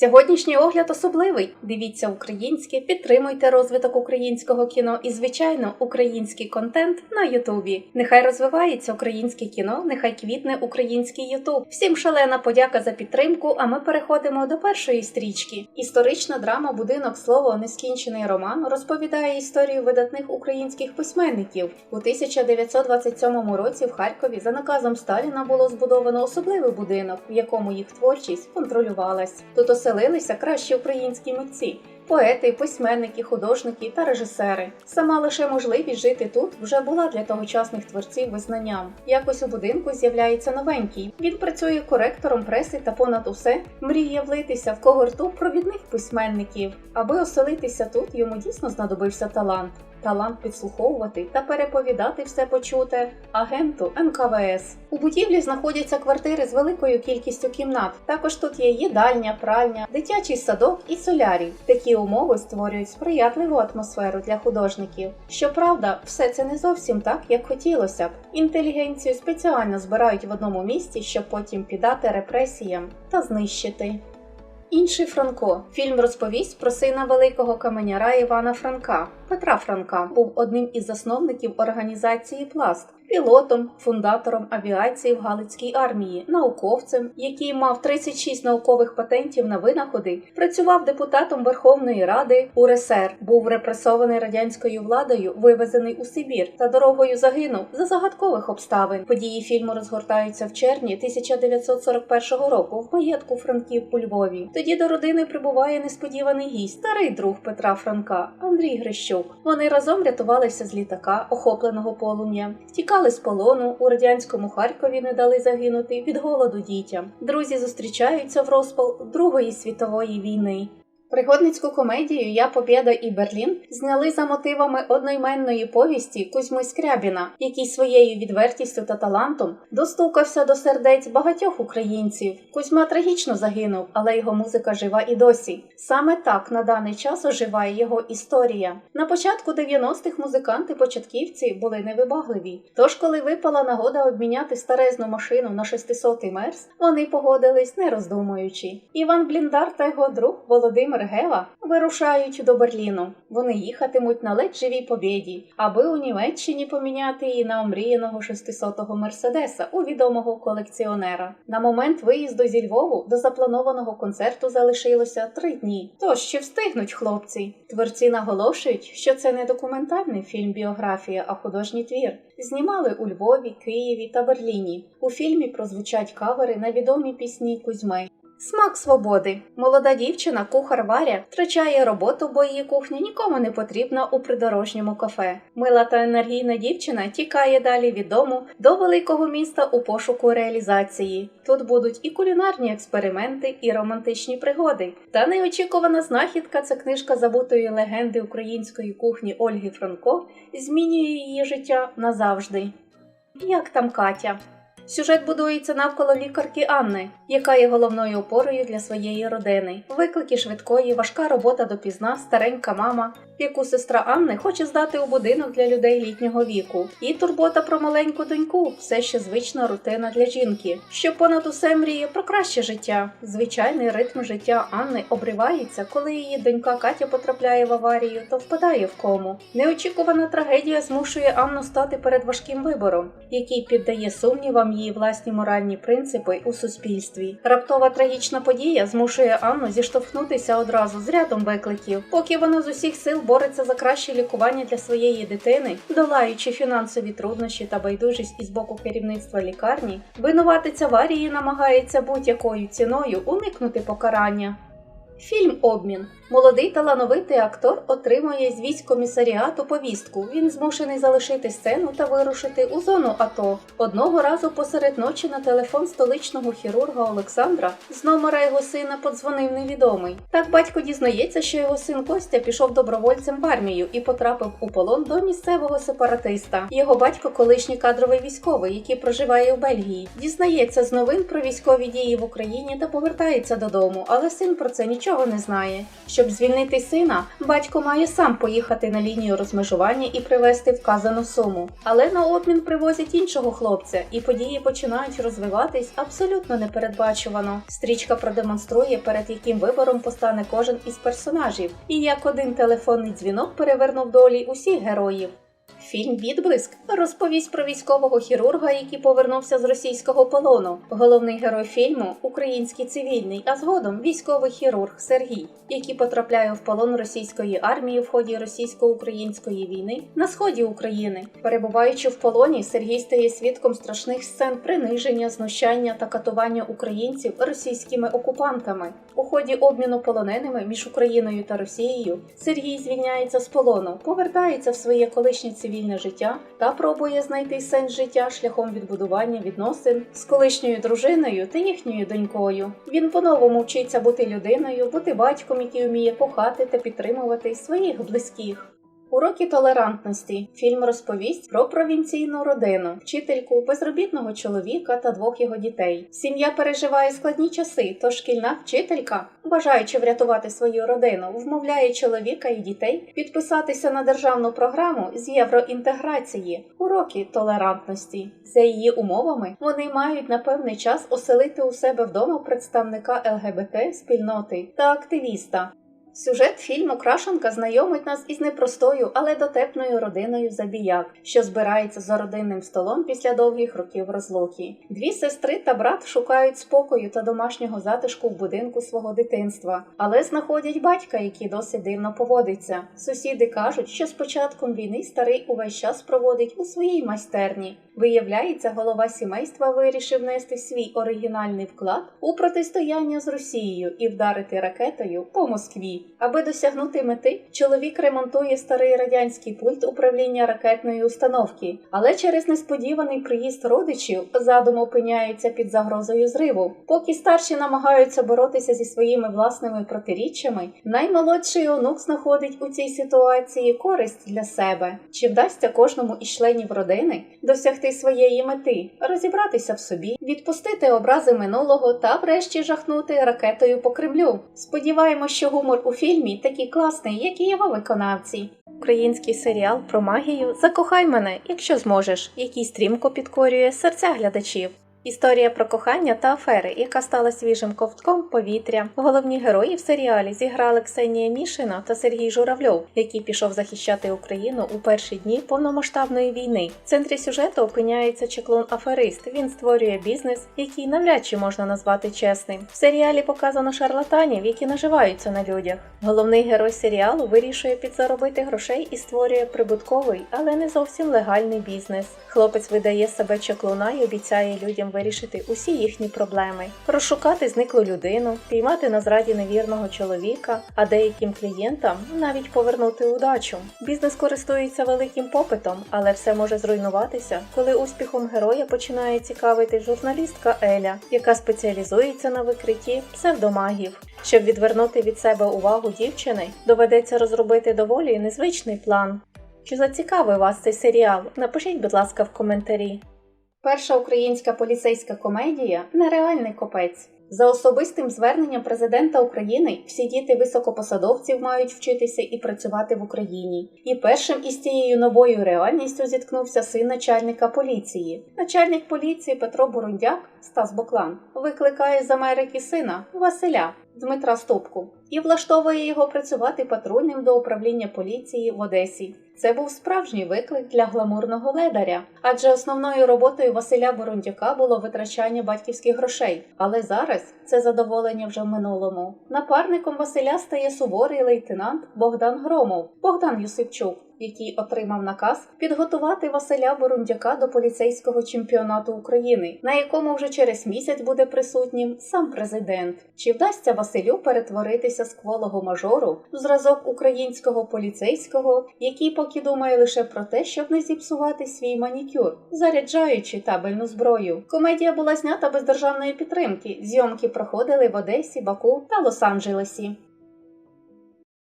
Сьогоднішній огляд особливий. Дивіться українське, підтримуйте розвиток українського кіно і, звичайно, український контент на Ютубі. Нехай розвивається українське кіно, нехай квітне український Ютуб. Всім шалена подяка за підтримку. А ми переходимо до першої стрічки. Історична драма Будинок слово нескінчений роман розповідає історію видатних українських письменників. У 1927 році в Харкові за наказом Сталіна було збудовано особливий будинок, в якому їх творчість контролювалась. Тут оселилися кращі українські митці. Поети, письменники, художники та режисери. Сама лише можливість жити тут вже була для тогочасних творців визнанням. Якось у будинку з'являється новенький. Він працює коректором преси та понад усе мріє влитися в когорту провідних письменників. Аби оселитися тут, йому дійсно знадобився талант. Талант підслуховувати та переповідати все почуте агенту НКВС. У будівлі знаходяться квартири з великою кількістю кімнат. Також тут є їдальня, пральня, дитячий садок і солярій. Такі умови створюють сприятливу атмосферу для художників. Щоправда, все це не зовсім так, як хотілося б. Інтелігенцію спеціально збирають в одному місці, щоб потім піддати репресіям та знищити. Інший Франко фільм розповість про сина великого каменяра Івана Франка. Петра Франка був одним із засновників організації Пласт, пілотом, фундатором авіації в Галицькій армії, науковцем, який мав 36 наукових патентів на винаходи, працював депутатом Верховної Ради УРСР, був репресований радянською владою, вивезений у Сибір та дорогою загинув за загадкових обставин. Події фільму розгортаються в червні 1941 року в маєтку Франків у Львові. Тоді до родини прибуває несподіваний гість, старий друг Петра Франка Андрій Грищук. Вони разом рятувалися з літака, охопленого полум'ям, втікали з полону у радянському Харкові, не дали загинути від голоду дітям. Друзі зустрічаються в розпал Другої світової війни. Пригодницьку комедію Я Побєда і Берлін зняли за мотивами одноіменної повісті Кузьми Скрябіна, який своєю відвертістю та талантом достукався до сердець багатьох українців. Кузьма трагічно загинув, але його музика жива і досі. Саме так на даний час оживає його історія. На початку 90-х музиканти-початківці були невибагливі. Тож, коли випала нагода обміняти старезну машину на 600-й мерс, вони погодились, не роздумуючи. Іван Бліндар та його друг Володимир Гева вирушають до Берліну. Вони їхатимуть на ледь живій побєді, аби у Німеччині поміняти її на омріяного 600-го мерседеса у відомого колекціонера. На момент виїзду зі Львову до запланованого концерту залишилося три дні. Тож ще встигнуть хлопці. Творці наголошують, що це не документальний фільм біографія, а художній твір. Знімали у Львові, Києві та Берліні. У фільмі прозвучать кавери на відомі пісні Кузьми. Смак свободи. Молода дівчина, кухар Варя, втрачає роботу, бо її кухня нікому не потрібна у придорожньому кафе. Мила та енергійна дівчина тікає далі від дому до великого міста у пошуку реалізації. Тут будуть і кулінарні експерименти, і романтичні пригоди. Та неочікувана знахідка це книжка забутої легенди української кухні Ольги Франко змінює її життя назавжди. Як там Катя? Сюжет будується навколо лікарки Анни, яка є головною опорою для своєї родини. Виклики швидкої, важка робота допізна, старенька мама, яку сестра Анни хоче здати у будинок для людей літнього віку. І турбота про маленьку доньку все ще звична рутина для жінки, що понад усе мріє про краще життя. Звичайний ритм життя Анни обривається, коли її донька Катя потрапляє в аварію та впадає в кому. Неочікувана трагедія змушує Анну стати перед важким вибором, який піддає сумнівам її власні моральні принципи у суспільстві. Раптова трагічна подія змушує Анну зіштовхнутися одразу з рядом викликів, поки вона з усіх сил бореться за краще лікування для своєї дитини, долаючи фінансові труднощі та байдужість із боку керівництва лікарні, винуватець аварії намагається будь-якою ціною уникнути покарання. Фільм Обмін. Молодий талановитий актор отримує з військкомісаріату повістку. Він змушений залишити сцену та вирушити у зону АТО. Одного разу посеред ночі на телефон столичного хірурга Олександра з номера його сина подзвонив невідомий. Так батько дізнається, що його син Костя пішов добровольцем в армію і потрапив у полон до місцевого сепаратиста. Його батько колишній кадровий військовий, який проживає в Бельгії. Дізнається з новин про військові дії в Україні та повертається додому, але син про це нічого чого не знає. Щоб звільнити сина, батько має сам поїхати на лінію розмежування і привезти вказану суму. Але на обмін привозять іншого хлопця, і події починають розвиватись абсолютно непередбачувано. Стрічка продемонструє, перед яким вибором постане кожен із персонажів, і як один телефонний дзвінок перевернув долі усіх героїв. Фільм Відблиск розповість про військового хірурга, який повернувся з російського полону. Головний герой фільму український цивільний, а згодом військовий хірург Сергій, який потрапляє в полон російської армії в ході російсько-української війни на сході України. Перебуваючи в полоні, Сергій стає свідком страшних сцен приниження, знущання та катування українців російськими окупантами. У ході обміну полоненими між Україною та Росією Сергій звільняється з полону, повертається в своє колишнє цивільне життя та пробує знайти сенс життя шляхом відбудування відносин з колишньою дружиною та їхньою донькою. Він по-новому вчиться бути людиною, бути батьком, який вміє кохати та підтримувати своїх близьких. Уроки толерантності. Фільм розповість про провінційну родину, вчительку, безробітного чоловіка та двох його дітей. Сім'я переживає складні часи, тож шкільна вчителька, бажаючи врятувати свою родину, вмовляє чоловіка і дітей підписатися на державну програму з євроінтеграції, уроки толерантності. За її умовами вони мають на певний час оселити у себе вдома представника ЛГБТ спільноти та активіста. Сюжет фільму Крашенка знайомить нас із непростою, але дотепною родиною забіяк, що збирається за родинним столом після довгих років розлуки. Дві сестри та брат шукають спокою та домашнього затишку в будинку свого дитинства, але знаходять батька, який досить дивно поводиться. Сусіди кажуть, що з початком війни старий увесь час проводить у своїй майстерні. Виявляється, голова сімейства вирішив нести свій оригінальний вклад у протистояння з Росією і вдарити ракетою по Москві. Аби досягнути мети, чоловік ремонтує старий радянський пульт управління ракетної установки, але через несподіваний приїзд родичів задум опиняється під загрозою зриву. Поки старші намагаються боротися зі своїми власними протиріччями, наймолодший онук знаходить у цій ситуації користь для себе. Чи вдасться кожному із членів родини досягти своєї мети, розібратися в собі, відпустити образи минулого та врешті жахнути ракетою по Кремлю? Сподіваємось, що гумор у фільмі такий класний, як і його виконавці. Український серіал про магію Закохай мене, якщо зможеш, який стрімко підкорює серця глядачів. Історія про кохання та афери, яка стала свіжим ковтком повітря. Головні герої в серіалі зіграли Ксенія Мішина та Сергій Журавльов, який пішов захищати Україну у перші дні повномасштабної війни. В центрі сюжету опиняється чеклун аферист. Він створює бізнес, який навряд чи можна назвати чесним. В серіалі показано шарлатанів, які наживаються на людях. Головний герой серіалу вирішує підзаробити грошей і створює прибутковий, але не зовсім легальний бізнес. Хлопець видає себе чеклуна і обіцяє людям вирішити усі їхні проблеми, розшукати зниклу людину, піймати на зраді невірного чоловіка, а деяким клієнтам навіть повернути удачу. Бізнес користується великим попитом, але все може зруйнуватися, коли успіхом героя починає цікавити журналістка Еля, яка спеціалізується на викритті псевдомагів. Щоб відвернути від себе увагу дівчини, доведеться розробити доволі незвичний план. Чи зацікавив вас цей серіал? Напишіть, будь ласка, в коментарі. Перша українська поліцейська комедія Нереальний копець. За особистим зверненням президента України всі діти високопосадовців мають вчитися і працювати в Україні. І першим із цією новою реальністю зіткнувся син начальника поліції. Начальник поліції Петро Бурундяк Стас Боклан викликає з Америки сина Василя Дмитра Стопку і влаштовує його працювати патрульним до управління поліції в Одесі. Це був справжній виклик для гламурного ледаря, адже основною роботою Василя Борундяка було витрачання батьківських грошей. Але зараз це задоволення вже в минулому. Напарником Василя стає суворий лейтенант Богдан Громов, Богдан Юсипчук. Який отримав наказ підготувати Василя Борундяка до поліцейського чемпіонату України, на якому вже через місяць буде присутнім сам президент. Чи вдасться Василю перетворитися з кволого мажору зразок українського поліцейського, який поки думає лише про те, щоб не зіпсувати свій манікюр, заряджаючи табельну зброю? Комедія була знята без державної підтримки. Зйомки проходили в Одесі, Баку та Лос-Анджелесі.